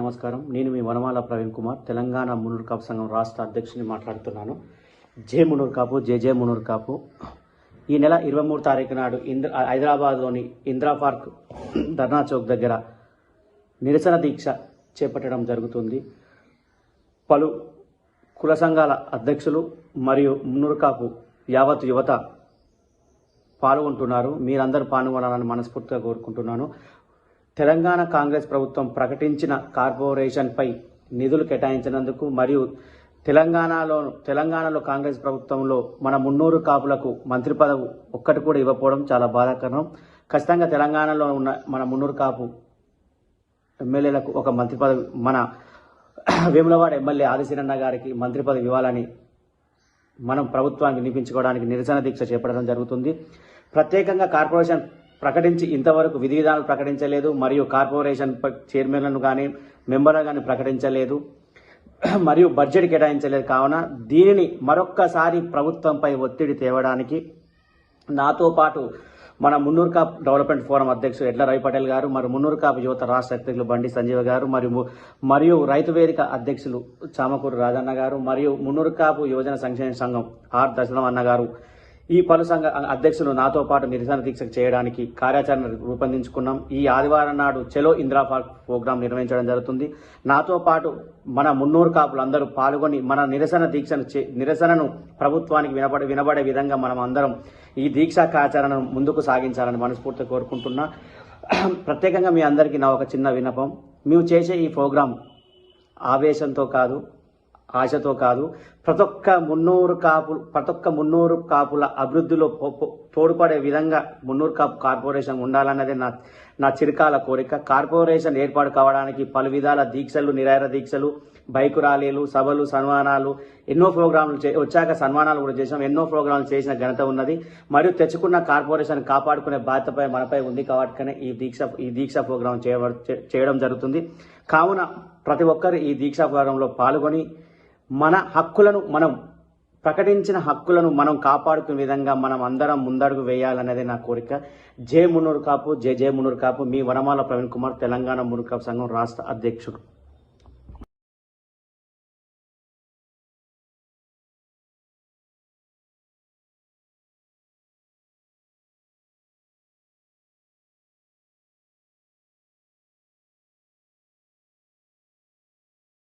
నమస్కారం. నేను మీ వనమాల ప్రవీణ్ కుమార్. తెలంగాణ మునూరు కాపు సంఘం రాష్ట్ర అధ్యక్షుని మాట్లాడుతున్నాను. జే మునూరు కాపు జే జే మునూరు కాపు. ఈ నెల ఇరవై మూడు తారీఖు నాడు ఇంద్ర హైదరాబాద్లోని ఇందిరా పార్క్ ధర్నా చౌక్ దగ్గర నిరసన దీక్ష చేపట్టడం జరుగుతుంది. పలు కుల సంఘాల అధ్యక్షులు మరియు మున్నూరు కాపు యావత్ యువత పాల్గొంటున్నారు. మీరందరూ పాల్గొనాలని మనస్ఫూర్తిగా కోరుకుంటున్నాను. తెలంగాణ కాంగ్రెస్ ప్రభుత్వం ప్రకటించిన కార్పొరేషన్పై నిధులు కేటాయించినందుకు మరియు తెలంగాణలో తెలంగాణలో కాంగ్రెస్ ప్రభుత్వంలో మన మున్నూరు కాపులకు మంత్రి పదవి ఒక్కటి కూడా ఇవ్వకపోవడం చాలా బాధాకరం. ఖచ్చితంగా తెలంగాణలో ఉన్న మన మున్నూరు కాపు ఎమ్మెల్యేలకు ఒక మంత్రి పదవి మన వేములవాడ ఎమ్మెల్యే ఆదిశీరన్న గారికి మంత్రి పదవి ఇవ్వాలని మనం ప్రభుత్వానికి వినిపించుకోవడానికి నిరసన దీక్ష చేపట్టడం జరుగుతుంది. ప్రత్యేకంగా కార్పొరేషన్ ప్రకటించి ఇంతవరకు విధి విధానాలు ప్రకటించలేదు మరియు కార్పొరేషన్ చైర్మన్లను కానీ మెంబర్లను కానీ ప్రకటించలేదు మరియు బడ్జెట్ కేటాయించలేదు. కావున దీనిని మరొక్కసారి ప్రభుత్వంపై ఒత్తిడి తేవడానికి నాతో పాటు మన మున్నూరు కాప్ డెవలప్మెంట్ ఫోరం అధ్యక్షుడు ఎడ్ల రవి పటేల్ గారు మరియు మున్నూరు కాప్ యువత రాష్ట్ర అధ్యక్షులు బండి సంజీవ గారు మరియు మరియు రైతు వేదిక అధ్యక్షులు చామకూరు రాజన్న గారు మరియు మున్నూరు కాపు యువజన సంక్షేమ సంఘం ఆర్ దశలం అన్న గారు ఈ పలు సంఘ అధ్యక్షులు నాతో పాటు నిరసన దీక్ష చేయడానికి కార్యాచరణ రూపొందించుకున్నాం. ఈ ఆదివారం నాడు చెలో ఇందిరా పార్క్ ప్రోగ్రాం నిర్వహించడం జరుగుతుంది. నాతో పాటు మన మున్నూరు కాపులు అందరూ పాల్గొని మన నిరసన దీక్షను చే- నిరసనను ప్రభుత్వానికి వినబడే వినబడే విధంగా మనం అందరం ఈ దీక్షా కార్యాచరణను ముందుకు సాగించాలని మనస్ఫూర్తిగా కోరుకుంటున్నా. ప్రత్యేకంగా మీ అందరికీ నా ఒక చిన్న విన్నపం. మేము చేసే ఈ ప్రోగ్రాం ఆవేశంతో కాదు ఆశతో కాదు ప్రతి ఒక్క మున్నూరు కాపు ప్రతి ఒక్క మున్నూరు కాపుల అభివృద్ధిలో పో- తోడ్పడే విధంగా మున్నూరు కాపు కార్పొరేషన్ ఉండాలన్నదే నా నా చిరకాల కోరిక. కార్పొరేషన్ ఏర్పాటు కావడానికి పలు విధాల దీక్షలు నిరాహార దీక్షలు బైకు ర్యాలీలు సభలు సన్మానాలు ఎన్నో ప్రోగ్రాంలు చే- వచ్చాక సన్మానాలు కూడా చేసాం ఎన్నో ప్రోగ్రాంలు చేసిన ఘనత ఉన్నది. మరియు తెచ్చుకున్న కార్పొరేషన్ కాపాడుకునే బాధ్యతపై మనపై ఉంది కాబట్టి ఈ దీక్ష ఈ దీక్ష ప్రోగ్రాం చేయడం జరుగుతుంది. కావున ప్రతి ఒక్కరు ఈ దీక్షా ప్రోగ్రాంలో పాల్గొని మన హక్కులను మనం ప్రకటించిన హక్కులను మనం కాపాడుకునే విధంగా మనం అందరం ముందడుగు వేయాలనేది నా కోరిక. జే మున్నూరు కాపు జే జే మున్నూరు కాపు. మీ వనమాల ప్రవీణ్ కుమార్ తెలంగాణ మున్నూరు కాపు సంఘం రాష్ట్ర అధ్యక్షుడు.